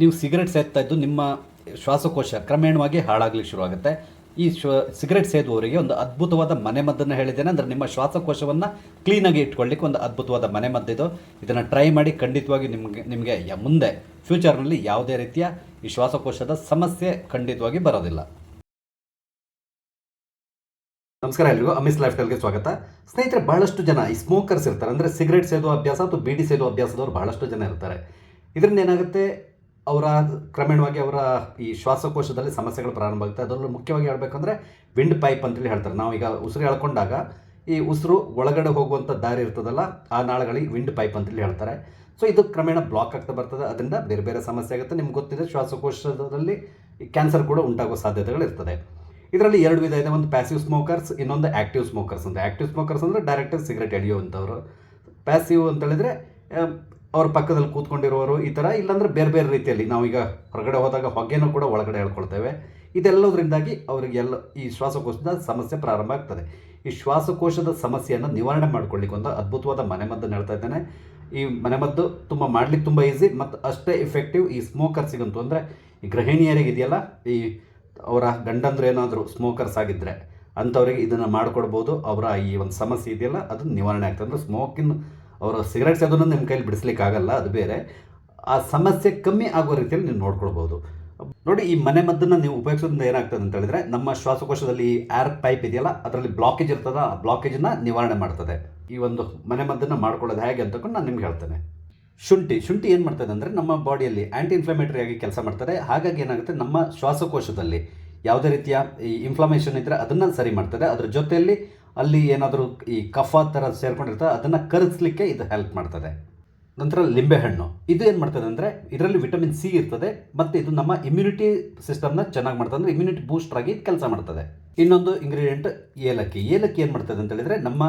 ನೀವು ಸಿಗರೆಟ್ ಸೇದ್ತಾ ಇದ್ದು ನಿಮ್ಮ ಶ್ವಾಸಕೋಶ ಕ್ರಮೇಣವಾಗಿ ಹಾಳಾಗ್ಲಿಕ್ಕೆ ಶುರುವಾಗುತ್ತೆ. ಈ ಶ್ವ, ಸಿಗರೆಟ್ ಸೇದುವವರಿಗೆ ಒಂದು ಅದ್ಭುತವಾದ ಮನೆಮದ್ದನ್ನು ಹೇಳಿದ್ದೇನೆ. ಅಂದರೆ ನಿಮ್ಮ ಶ್ವಾಸಕೋಶವನ್ನು ಕ್ಲೀನಾಗಿ ಇಟ್ಕೊಳ್ಳಿಕ್ಕೆ ಒಂದು ಅದ್ಭುತವಾದ ಮನೆಮದ್ದಿದು ಇದನ್ನು ಟ್ರೈ ಮಾಡಿ ಖಂಡಿತವಾಗಿ ನಿಮಗೆ ನಿಮಗೆ ಮುಂದೆ ಫ್ಯೂಚರ್ನಲ್ಲಿ ಯಾವುದೇ ರೀತಿಯ ಈ ಶ್ವಾಸಕೋಶದ ಸಮಸ್ಯೆ ಖಂಡಿತವಾಗಿ ಬರೋದಿಲ್ಲ. ನಮಸ್ಕಾರ ಎಲ್ರಿಗೂ. ಅಮಿಸ್ ಲೈಫ್ ಸ್ಟೈಲ್ಗೆ ಸ್ವಾಗತ. ಸ್ನೇಹಿತರೆ, ಬಹಳಷ್ಟು ಜನ ಈ ಸ್ಮೋಕರ್ಸ್ ಇರ್ತಾರೆ. ಅಂದರೆ ಸಿಗರೆಟ್ ಸೇದುವ ಅಭ್ಯಾಸ ಅಥವಾ ಬೀಡಿ ಸೇದುವ ಅಭ್ಯಾಸದವರು ಬಹಳಷ್ಟು ಜನ ಇರ್ತಾರೆ. ಇದರಿಂದ ಏನಾಗುತ್ತೆ? ಅವರ ಕ್ರಮೇಣವಾಗಿ ಅವರ ಈ ಶ್ವಾಸಕೋಶದಲ್ಲಿ ಸಮಸ್ಯೆಗಳು ಪ್ರಾರಂಭ ಆಗುತ್ತೆ. ಅದರಲ್ಲೂ ಮುಖ್ಯವಾಗಿ ಹೇಳಬೇಕಂದ್ರೆ ವಿಂಡ್ ಪೈಪ್ ಅಂತೇಳಿ ಹೇಳ್ತಾರೆ. ನಾವು ಈಗ ಉಸಿರು ಎಳ್ಕೊಂಡಾಗ ಈ ಉಸಿರು ಒಳಗಡೆ ಹೋಗುವಂಥ ದಾರಿ ಇರ್ತದಲ್ಲ ಆ ನಾಳಗಳಿಗೆ ವಿಂಡ್ ಪೈಪ್ ಅಂತೇಳಿ ಹೇಳ್ತಾರೆ. ಸೊ ಇದು ಕ್ರಮೇಣ ಬ್ಲಾಕ್ ಆಗ್ತಾ ಬರ್ತದೆ. ಅದರಿಂದ ಬೇರೆ ಬೇರೆ ಸಮಸ್ಯೆ ಆಗುತ್ತೆ. ನಿಮ್ಗೆ ಗೊತ್ತಿದೆ ಶ್ವಾಸಕೋಶದಲ್ಲಿ ಕ್ಯಾನ್ಸರ್ ಕೂಡ ಉಂಟಾಗುವ ಸಾಧ್ಯತೆಗಳು ಇರ್ತದೆ. ಇದರಲ್ಲಿ ಎರಡು ವಿಧ ಇದೆ. ಒಂದು ಪ್ಯಾಸಿವ್ ಸ್ಮೋಕರ್ಸ್ ಇನ್ನೊಂದು ಆ್ಯಕ್ಟಿವ್ ಸ್ಮೋಕರ್ಸ್ ಅಂತ. ಆ್ಯಕ್ಟಿವ್ ಸ್ಮೋಕರ್ಸ್ ಅಂದರೆ ಡೈರೆಕ್ಟ್ ಸಿಗರೆಟ್ ಎಳೆಯುವಂಥವ್ರು ಪ್ಯಾಸಿವ್ ಅಂತ ಹೇಳಿದ್ರೆ ಆಮ್, ಅವ್ರ ಪಕ್ಕದಲ್ಲಿ ಕೂತ್ಕೊಂಡಿರೋರು ಈ ಥರ, ಇಲ್ಲಾಂದರೆ ಬೇರೆ ಬೇರೆ ರೀತಿಯಲ್ಲಿ. ನಾವೀಗ ಹೊರಗಡೆ ಹೋದಾಗ ಹೊಗೆನೂ ಕೂಡ ಒಳಗಡೆ ಹೇಳ್ಕೊಳ್ತೇವೆ. ಇದೆಲ್ಲದರಿಂದಾಗಿ ಅವರಿಗೆ ಎಲ್ಲ ಈ ಶ್ವಾಸಕೋಶದ ಸಮಸ್ಯೆ ಪ್ರಾರಂಭ ಆಗ್ತದೆ. ಈ ಶ್ವಾಸಕೋಶದ ಸಮಸ್ಯೆಯನ್ನು ನಿವಾರಣೆ ಮಾಡ್ಕೊಳ್ಳಿಕ್ಕೆ ಒಂದು ಅದ್ಭುತವಾದ ಮನೆಮದ್ದನ್ನು ಹೇಳ್ತಾ ಇದ್ದೇನೆ. ಈ ಮನೆಮದ್ದು ತುಂಬ ಮಾಡ್ಲಿಕ್ಕೆ ತುಂಬ ಈಸಿ, ಮತ್ತು ಅಷ್ಟೇ ಇಫೆಕ್ಟಿವ್ ಈ ಸ್ಮೋಕರ್ಸಿಗಂತೂ ಅಂದರೆ, ಈ ಗೃಹಿಣಿಯರಿಗೆ ಇದೆಯಲ್ಲ, ಈ ಅವರ ಗಂಡಂದ್ರೆ ಏನಾದರೂ ಸ್ಮೋಕರ್ಸ್ ಆಗಿದ್ದರೆ ಅಂಥವ್ರಿಗೆ ಇದನ್ನು ಮಾಡಿಕೊಡ್ಬೋದು. ಅವರ ಈ ಒಂದು ಸಮಸ್ಯೆ ಇದೆಯಲ್ಲ, ಅದು ನಿವಾರಣೆ ಆಗ್ತದೆ. ಅಂದರೆ ಸ್ಮೋಕಿನ್ ಅವರು ಸಿಗರೆಟ್ಸ್ ಅದನ್ನು ನಿಮ್ಮ ಕೈಲಿ ಬಿಡಿಸ್ಲಿಕ್ಕಾಗಲ್ಲ, ಅದು ಬೇರೆ. ಆ ಸಮಸ್ಯೆ ಕಮ್ಮಿ ಆಗೋ ರೀತಿಯಲ್ಲಿ ನೀವು ನೋಡ್ಕೊಳ್ಬೋದು. ನೋಡಿ, ಈ ಮನೆ ಮದ್ದನ್ನು ನೀವು ಉಪಯೋಗಿಸೋದ್ರಿಂದ ಏನಾಗ್ತದೆ ಅಂತ ಹೇಳಿದ್ರೆ, ನಮ್ಮ ಶ್ವಾಸಕೋಶದಲ್ಲಿ ಏರ್ ಪೈಪ್ ಇದೆಯಲ್ಲ, ಅದರಲ್ಲಿ ಬ್ಲಾಕೇಜ್ ಇರ್ತದ, ಆ ಬ್ಲಾಕೇಜನ್ನು ನಿವಾರಣೆ ಮಾಡ್ತದೆ. ಈ ಒಂದು ಮನೆ ಮದ್ದನ್ನು ಮಾಡ್ಕೊಳ್ಳೋದು ಹೇಗೆ ಅಂತಕೊಂಡು ನಾನು ನಿಮ್ಗೆ ಹೇಳ್ತೇನೆ. ಶುಂಠಿ ಶುಂಠಿ ಏನು ಮಾಡ್ತದೆ ಅಂದರೆ, ನಮ್ಮ ಬಾಡಿಯಲ್ಲಿ ಆ್ಯಂಟಿ ಇನ್ಫ್ಲಮೇಟರಿ ಆಗಿ ಕೆಲಸ ಮಾಡ್ತಾರೆ ಹಾಗಾಗಿ ಏನಾಗುತ್ತೆ, ನಮ್ಮ ಶ್ವಾಸಕೋಶದಲ್ಲಿ ಯಾವುದೇ ರೀತಿಯ ಈ ಇನ್ಫ್ಲಮೇಷನ್ ಇದ್ದರೆ ಅದನ್ನು ಸರಿ ಮಾಡ್ತದೆ. ಅದರ ಜೊತೆಯಲ್ಲಿ ಅಲ್ಲಿ ಏನಾದರೂ ಈ ಕಫ ಥರ ಸೇರ್ಕೊಂಡಿರ್ತದೆ, ಅದನ್ನು ಕರಗಿಸ್ಲಿಕ್ಕೆ ಇದು ಹೆಲ್ಪ್ ಮಾಡ್ತದೆ. ನಂತರ ಲಿಂಬೆಹಣ್ಣು ಇದು ಏನು ಮಾಡ್ತದೆ ಅಂದರೆ, ಇದರಲ್ಲಿ ವಿಟಮಿನ್ ಸಿ ಇರ್ತದೆ, ಮತ್ತು ಇದು ನಮ್ಮ ಇಮ್ಯುನಿಟಿ ಸಿಸ್ಟಮ್ನ ಚೆನ್ನಾಗಿ ಮಾಡ್ತದೆ ಅಂದರೆ ಇಮ್ಯುನಿಟಿ ಬೂಸ್ಟರ್ ಆಗಿ ಕೆಲಸ ಮಾಡ್ತದೆ. ಇನ್ನೊಂದು ಇಂಗ್ರೀಡಿಯೆಂಟ್ ಏಲಕ್ಕಿ. ಏಲಕ್ಕಿ ಏನು ಮಾಡ್ತದೆ ಅಂತ ಹೇಳಿದರೆ, ನಮ್ಮ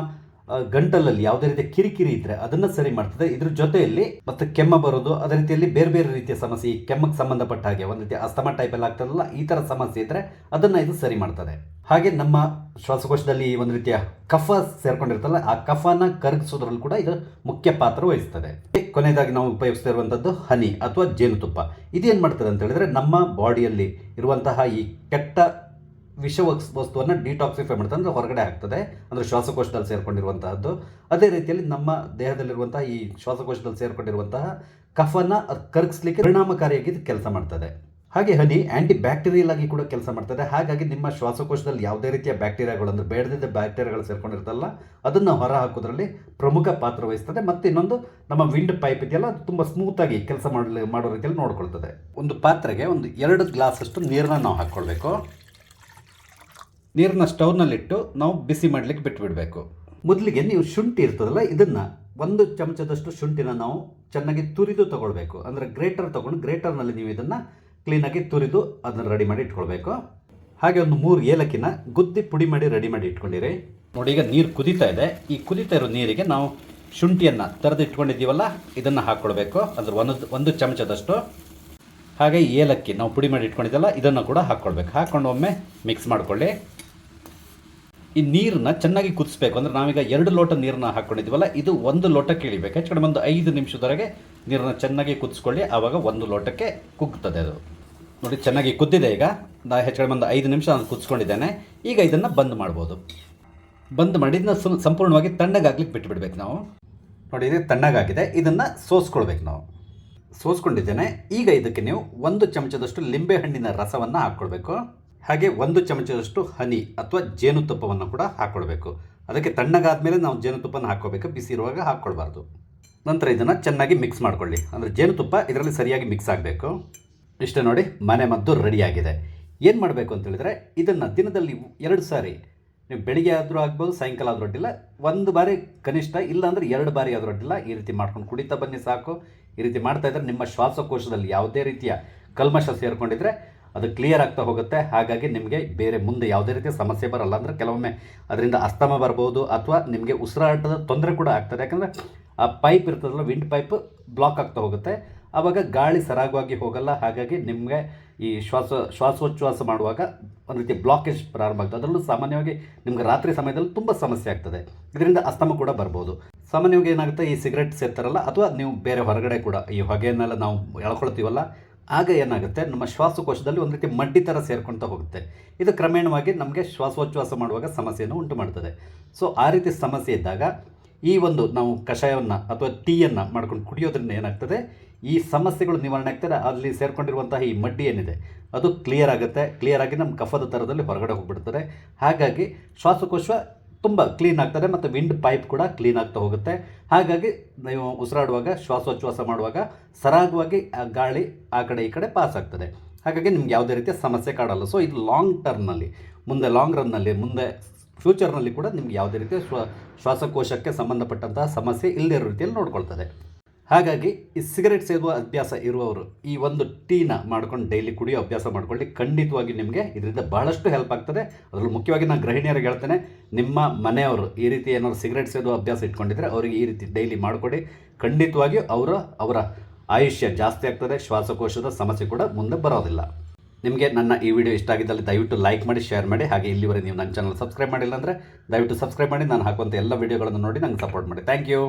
ಗಂಟಲಲ್ಲಿ ಯಾವುದೇ ರೀತಿಯ ಕಿರಿಕಿರಿ ಇದ್ರೆ ಅದನ್ನ ಸರಿ ಮಾಡ್ತದೆ. ಇದ್ರ ಜೊತೆಯಲ್ಲಿ ಮತ್ತೆ ಕೆಮ್ಮ ಬರೋದು, ಅದೇ ರೀತಿಯಲ್ಲಿ ಬೇರೆ ಬೇರೆ ರೀತಿಯ ಸಮಸ್ಯೆ, ಈ ಕೆಮ್ಮಕ್ಕೆ ಸಂಬಂಧಪಟ್ಟ ಹಾಗೆ ಒಂದು ರೀತಿಯ ಅಸ್ತಮ ಟೈಪ್ ಎಲ್ಲ ಆಗ್ತದಲ್ಲ, ಈ ಥರ ಸಮಸ್ಯೆ ಇದ್ರೆ ಅದನ್ನ ಇದು ಸರಿ ಮಾಡ್ತದೆ. ಹಾಗೆ ನಮ್ಮ ಶ್ವಾಸಕೋಶದಲ್ಲಿ ಒಂದು ರೀತಿಯ ಕಫ ಸೇರ್ಕೊಂಡಿರ್ತಲ್ಲ, ಆ ಕಫನ ಕರಗಿಸೋದ್ರಲ್ಲಿ ಕೂಡ ಇದು ಮುಖ್ಯ ಪಾತ್ರ ವಹಿಸ್ತದೆ. ಕೊನೆಯದಾಗಿ ನಾವು ಉಪಯೋಗಿಸ್ತಾ ಇರುವಂಥದ್ದು ಹನಿ ಅಥವಾ ಜೇನುತುಪ್ಪ. ಇದೇನು ಮಾಡ್ತದೆ ಅಂತ ಹೇಳಿದ್ರೆ ನಮ್ಮ ಬಾಡಿಯಲ್ಲಿ ಇರುವಂತಹ ಈ ಕೆಟ್ಟ ವಿಷ ವಸ್- ವಸ್ತುವನ್ನು ಡಿಟಾಕ್ಸಿಫೈ ಮಾಡ್ತದೆ ಅಂದರೆ ಹೊರಗಡೆ ಆಗ್ತದೆ. ಅಂದರೆ ಶ್ವಾಸಕೋಶದಲ್ಲಿ ಸೇರ್ಕೊಂಡಿರುವಂತಹದ್ದು. ಅದೇ ರೀತಿಯಲ್ಲಿ ನಮ್ಮ ದೇಹದಲ್ಲಿರುವಂತಹ ಈ ಶ್ವಾಸಕೋಶದಲ್ಲಿ ಸೇರ್ಕೊಂಡಿರುವಂತಹ ಕಫನ ಕರಗಿಸ್ಲಿಕ್ಕೆ ಪರಿಣಾಮಕಾರಿಯಾಗಿ ಕೆಲಸ ಮಾಡ್ತದೆ. ಹಾಗೆ ಹನಿ ಆ್ಯಂಟಿ ಬ್ಯಾಕ್ಟೀರಿಯಲ್ ಆಗಿ ಕೂಡ ಕೆಲಸ ಮಾಡ್ತದೆ. ಹಾಗಾಗಿ ನಿಮ್ಮ ಶ್ವಾಸಕೋಶದಲ್ಲಿ ಯಾವುದೇ ರೀತಿಯ ಬ್ಯಾಕ್ಟೀರಿಯಾಗಳು ಅಂದರೆ ಬೇಡದಿದ್ದ ಬ್ಯಾಕ್ಟೀರಿಯಾಗಳು ಸೇರ್ಕೊಂಡಿರ್ತಲ್ಲ ಅದನ್ನು ಹೊರ ಹಾಕೋದ್ರಲ್ಲಿ ಪ್ರಮುಖ ಪಾತ್ರ ವಹಿಸ್ತದೆ. ಮತ್ತು ಇನ್ನೊಂದು, ನಮ್ಮ ವಿಂಡ್ ಪೈಪ್ ಇದೆಯಲ್ಲ, ಅದು ತುಂಬ ಸ್ಮೂತಾಗಿ ಕೆಲಸ ಮಾಡಲಿ, ಮಾಡೋ ರೀತಿಯಲ್ಲಿ ನೋಡ್ಕೊಳ್ತದೆ. ಒಂದು ಪಾತ್ರೆಗೆ ಒಂದು ಎರಡು ಗ್ಲಾಸ್ ಅಷ್ಟು ನೀರನ್ನ ನಾವು ಹಾಕ್ಕೊಳ್ಬೇಕು. ನೀರನ್ನ ಸ್ಟವ್ನಲ್ಲಿಟ್ಟು ನಾವು ಬಿಸಿ ಮಾಡಲಿಕ್ಕೆ ಬಿಟ್ಬಿಡಬೇಕು. ಮೊದಲಿಗೆ ನೀವು ಶುಂಠಿ ಇರ್ತದಲ್ಲ, ಇದನ್ನು ಒಂದು ಚಮಚದಷ್ಟು ಶುಂಠಿನ ನಾವು ಚೆನ್ನಾಗಿ ತುರಿದು ತಗೊಳ್ಬೇಕು. ಅಂದರೆ ಗ್ರೇಟರ್ ತಗೊಂಡು ಗ್ರೇಟರ್ನಲ್ಲಿ ನೀವು ಇದನ್ನು ಕ್ಲೀನಾಗಿ ತುರಿದು ಅದನ್ನು ರೆಡಿ ಮಾಡಿ ಇಟ್ಕೊಳ್ಬೇಕು. ಹಾಗೆ ಒಂದು ಮೂರು ಏಲಕ್ಕಿನ ಗುದ್ದಿ ಪುಡಿ ಮಾಡಿ ರೆಡಿ ಮಾಡಿ ಇಟ್ಕೊಂಡಿರಿ. ನೋಡಿ, ಈಗ ನೀರು ಕುದೀತಾ ಇದೆ. ಈ ಕುದೀತಾ ಇರೋ ನೀರಿಗೆ ನಾವು ಶುಂಠಿಯನ್ನು ತೆರೆದು ಇಟ್ಕೊಂಡಿದ್ದೀವಲ್ಲ, ಇದನ್ನು ಹಾಕ್ಕೊಳ್ಬೇಕು. ಅಂದ್ರೆ ಒಂದು ಒಂದು ಚಮಚದಷ್ಟು. ಹಾಗೆ ಏಲಕ್ಕಿ ನಾವು ಪುಡಿ ಮಾಡಿ ಇಟ್ಕೊಂಡಿದ್ದಲ್ಲ, ಇದನ್ನು ಕೂಡ ಹಾಕ್ಕೊಳ್ಬೇಕು. ಹಾಕ್ಕೊಂಡು ಒಮ್ಮೆ ಮಿಕ್ಸ್ ಮಾಡ್ಕೊಳ್ಳಿ. ಈ ನೀರನ್ನ ಚೆನ್ನಾಗಿ ಕುದಿಸ್ಬೇಕು. ಅಂದರೆ ನಾವೀಗ ಎರಡು ಲೋಟ ನೀರನ್ನ ಹಾಕ್ಕೊಂಡಿದ್ದೀವಲ್ಲ ಇದು ಒಂದು ಲೋಟಕ್ಕೆ ಇಳಿಬೇಕು ಹೆಚ್ಚು ಕಡಿಮೆ ಒಂದು ಐದು ನಿಮಿಷದವರೆಗೆ ನೀರನ್ನ ಚೆನ್ನಾಗಿ ಕುದಿಸ್ಕೊಳ್ಳಿ. ಆವಾಗ ಒಂದು ಲೋಟಕ್ಕೆ ಕುಗ್ತದೆ ಅದು. ನೋಡಿ, ಚೆನ್ನಾಗಿ ಕುದ್ದಿದೆ ಈಗ. ನಾ ಹೆಚ್ಚು ಕಡಿಮೆ ಒಂದು ಐದು ನಿಮಿಷ ನಾನು ಕುದಿಸ್ಕೊಂಡಿದ್ದೇನೆ. ಈಗ ಇದನ್ನು ಬಂದ್ ಮಾಡ್ಬೋದು. ಬಂದ್ ಮಾಡಿ ಇದನ್ನ ಸಂಪೂರ್ಣವಾಗಿ ತಣ್ಣಗಾಗ್ಲಿಕ್ಕೆ ಬಿಟ್ಟುಬಿಡ್ಬೇಕು ನಾವು. ನೋಡಿ, ಇದು ತಣ್ಣಗಾಗಿದೆ. ಇದನ್ನು ಸೋಸ್ಕೊಳ್ಬೇಕು ನಾವು. ಸೋಸ್ಕೊಂಡಿದ್ದೇನೆ. ಈಗ ಇದಕ್ಕೆ ನೀವು ಒಂದು ಚಮಚದಷ್ಟು ಲಿಂಬೆಹಣ್ಣಿನ ರಸವನ್ನು ಹಾಕ್ಕೊಳ್ಬೇಕು. ಹಾಗೆ ಒಂದು ಚಮಚದಷ್ಟು ಹನಿ ಅಥವಾ ಜೇನುತುಪ್ಪವನ್ನು ಕೂಡ ಹಾಕ್ಕೊಳ್ಬೇಕು ಅದಕ್ಕೆ ತಣ್ಣಗಾದ ಮೇಲೆ ನಾವು ಜೇನುತುಪ್ಪನ ಹಾಕ್ಕೋಬೇಕು ಬಿಸಿ ಇರುವಾಗ ಹಾಕ್ಕೊಳ್ಬಾರ್ದು. ನಂತರ ಇದನ್ನು ಚೆನ್ನಾಗಿ ಮಿಕ್ಸ್ ಮಾಡ್ಕೊಳ್ಳಿ. ಅಂದರೆ ಜೇನುತುಪ್ಪ ಇದರಲ್ಲಿ ಸರಿಯಾಗಿ ಮಿಕ್ಸ್ ಆಗಬೇಕು. ಇಷ್ಟೇ ನೋಡಿ, ಮನೆ ಮದ್ದು ರೆಡಿಯಾಗಿದೆ ಏನು ಮಾಡಬೇಕು ಅಂತ ಹೇಳಿದ್ರೆ, ಇದನ್ನು ದಿನದಲ್ಲಿ ಎರಡು ಸಾರಿ. ನೀವು ಬೆಳಿಗ್ಗೆ ಆದರೂ ಆಗ್ಬೋದು, ಸಾಯಂಕಾಲ ಆದರೂ ಅಡ್ಡಿಲ್ಲ. ಒಂದು ಬಾರಿ ಕನಿಷ್ಠ, ಇಲ್ಲಾಂದರೆ ಎರಡು ಬಾರಿ ಆದರೂ ಅಡ್ಡಿಲ್ಲ. ಈ ರೀತಿ ಮಾಡ್ಕೊಂಡು ಕುಡಿತಾ ಬನ್ನಿ ಸಾಕು. ಈ ರೀತಿ ಮಾಡ್ತಾ ಇದ್ದರೆ ನಿಮ್ಮ ಶ್ವಾಸಕೋಶದಲ್ಲಿ ಯಾವುದೇ ರೀತಿಯ ಕಲ್ಮಶ ಸೇರಿಕೊಂಡಿದ್ರೆ ಅದು ಕ್ಲಿಯರ್ ಆಗ್ತಾ ಹೋಗುತ್ತೆ. ಹಾಗಾಗಿ ನಿಮಗೆ ಬೇರೆ ಮುಂದೆ ಯಾವುದೇ ರೀತಿಯ ಸಮಸ್ಯೆ ಬರಲ್ಲ ಅಂದರೆ ಕೆಲವೊಮ್ಮೆ ಅದರಿಂದ ಅಸ್ತಮ ಬರ್ಬೋದು ಅಥವಾ ನಿಮಗೆ ಉಸಿರಾಟದ ತೊಂದರೆ ಕೂಡ ಆಗ್ತದೆ. ಯಾಕಂದರೆ ಆ ಪೈಪ್ ಇರ್ತದಲ್ಲ ವಿಂಡ್ ಪೈಪ್ ಬ್ಲಾಕ್ ಆಗ್ತಾ ಹೋಗುತ್ತೆ. ಆವಾಗ ಗಾಳಿ ಸರಾಗವಾಗಿ ಹೋಗಲ್ಲ. ಹಾಗಾಗಿ ನಿಮಗೆ ಈ ಶ್ವಾಸ, ಶ್ವಾಸೋಚ್ಛ್ವಾಸ ಮಾಡುವಾಗ ಒಂದು ರೀತಿ ಬ್ಲಾಕೇಜ್ ಪ್ರಾರಂಭ ಆಗ್ತದೆ. ಅದರಲ್ಲೂ ಸಾಮಾನ್ಯವಾಗಿ ನಿಮ್ಗೆ ರಾತ್ರಿ ಸಮಯದಲ್ಲಿ ತುಂಬ ಸಮಸ್ಯೆ ಆಗ್ತದೆ. ಇದರಿಂದ ಅಸ್ತಮ ಕೂಡ ಬರ್ಬೋದು. ಸಾಮಾನ್ಯವಾಗಿ ಏನಾಗುತ್ತೆ, ಈ ಸಿಗರೆಟ್ ಸೇರ್ತಾರಲ್ಲ, ಅಥವಾ ನೀವು ಬೇರೆ ಹೊರಗಡೆ ಕೂಡ, ಈ ಹೊಗೆಯನ್ನೆಲ್ಲ ನಾವು ಎಳ್ಕೊಳ್ತೀವಲ್ಲ ಆಗ ಏನಾಗುತ್ತೆ? ನಮ್ಮ ಶ್ವಾಸಕೋಶದಲ್ಲಿ ಒಂದು ರೀತಿ ಮಡ್ಡಿ ಥರ ಸೇರ್ಕೊಳ್ತಾ ಹೋಗುತ್ತೆ. ಇದು ಕ್ರಮೇಣವಾಗಿ ನಮಗೆ ಶ್ವಾಸೋಚ್ಛ್ವಾಸ ಮಾಡುವಾಗ ಸಮಸ್ಯೆಯನ್ನು ಉಂಟು ಮಾಡ್ತದೆ ಸೊ ಆ ರೀತಿ ಸಮಸ್ಯೆ ಇದ್ದಾಗ ಈ ಒಂದು ನಾವು ಕಷಾಯವನ್ನು ಅಥವಾ ಟೀಯನ್ನು ಮಾಡ್ಕೊಂಡು ಕುಡಿಯೋದ್ರಿಂದ ಏನಾಗ್ತದೆ? ಈ ಸಮಸ್ಯೆಗಳು ನಿವಾರಣೆ ಆಗ್ತದೆ. ಅಲ್ಲಿ ಸೇರ್ಕೊಂಡಿರುವಂತಹ ಈ ಮಡ್ಡಿ ಏನಿದೆ, ಅದು ಕ್ಲಿಯರ್ ಆಗುತ್ತೆ. ಕ್ಲಿಯರ್ ಆಗಿ ನಮ್ಮ ಕಫದ ಥರದಲ್ಲಿ ಹೊರಗಡೆ ಹೋಗ್ಬಿಡ್ತಾರೆ ಹಾಗಾಗಿ ಶ್ವಾಸಕೋಶ ತುಂಬ ಕ್ಲೀನ್ ಆಗ್ತದೆ ಮತ್ತು ವಿಂಡ್ ಪೈಪ್ ಕೂಡ ಕ್ಲೀನ್ ಆಗ್ತಾ ಹೋಗುತ್ತೆ. ಹಾಗಾಗಿ ನೀವು ಉಸಿರಾಡುವಾಗ, ಶ್ವಾಸೋಚ್ಛ್ವಾಸ ಮಾಡುವಾಗ ಸರಾಗವಾಗಿ ಆ ಗಾಳಿ ಆ ಕಡೆ ಈ ಕಡೆ ಪಾಸ್ ಆಗ್ತದೆ. ಹಾಗಾಗಿ ನಿಮ್ಗೆ ಯಾವುದೇ ರೀತಿಯ ಸಮಸ್ಯೆ ಕಾಡಲ್ಲ. ಸೊ ಇದು ಲಾಂಗ್ ಟರ್ಮ್ನಲ್ಲಿ ಮುಂದೆ ಲಾಂಗ್ ರನ್ನಲ್ಲಿ ಮುಂದೆ ಫ್ಯೂಚರ್ನಲ್ಲಿ ಕೂಡ ನಿಮ್ಗೆ ಯಾವುದೇ ರೀತಿಯ ಶ್ವ, ಶ್ವಾಸಕೋಶಕ್ಕೆ ಸಂಬಂಧಪಟ್ಟಂತಹ ಸಮಸ್ಯೆ ಇಲ್ಲದೇ ರೀತಿಯಲ್ಲಿ ನೋಡ್ಕೊಳ್ತದೆ. ಹಾಗಾಗಿ ಈ ಸಿಗರೆಟ್ ಸೇದುವ ಅಭ್ಯಾಸ ಇರುವವರು ಈ ಒಂದು ಟೀನ ಮಾಡ್ಕೊಂಡು ಡೈಲಿ ಕುಡಿಯೋ ಅಭ್ಯಾಸ ಮಾಡ್ಕೊಳ್ಳಿ ಖಂಡಿತವಾಗಿ ನಿಮಗೆ ಇದರಿಂದ ಬಹಳಷ್ಟು ಹೆಲ್ಪ್ ಆಗ್ತದೆ. ಅದರಲ್ಲಿ ಮುಖ್ಯವಾಗಿ ನಾನು ಗೃಹಿಣಿಯರಿಗೆ ಹೇಳ್ತೇನೆ, ನಿಮ್ಮ ಮನೆಯವರು ಈ ರೀತಿ ಏನಾದ್ರು ಸಿಗರೆಟ್ ಸೇದುವ ಅಭ್ಯಾಸ ಇಟ್ಕೊಂಡಿದ್ರೆ ಅವರಿಗೆ ಈ ರೀತಿ ಡೈಲಿ ಮಾಡಿಕೊಡಿ. ಖಂಡಿತವಾಗಿಯೂ ಅವರ ಅವರ ಆಯುಷ್ಯ ಜಾಸ್ತಿ ಆಗ್ತದೆ, ಶ್ವಾಸಕೋಶದ ಸಮಸ್ಯೆ ಕೂಡ ಮುಂದೆ ಬರೋದಿಲ್ಲ. ನಿಮಗೆ ನನ್ನ ಈ ವಿಡಿಯೋ ಇಷ್ಟ ಆಗಿದ್ದಲ್ಲಿ ದಯವಿಟ್ಟು ಲೈಕ್ ಮಾಡಿ ಶೇರ್ ಮಾಡಿ, ಹಾಗೆ ಇಲ್ಲಿವರೆಗೆ ನೀವು ನನ್ನ ಚಾನಲ್ ಸಬ್ಸ್ಕ್ರೈಬ್ ಮಾಡಿಲ್ಲ ಅಂದರೆ ದಯವಿಟ್ಟು ಸಬ್ಸ್ಕ್ರೈಬ್ ಮಾಡಿ, ನಾನು ಹಾಕುವಂಥ ಎಲ್ಲ ವಿಡಿಯೋಗಳನ್ನು ನೋಡಿ ನಂಗೆ ಸಪೋರ್ಟ್ ಮಾಡಿ. Thank you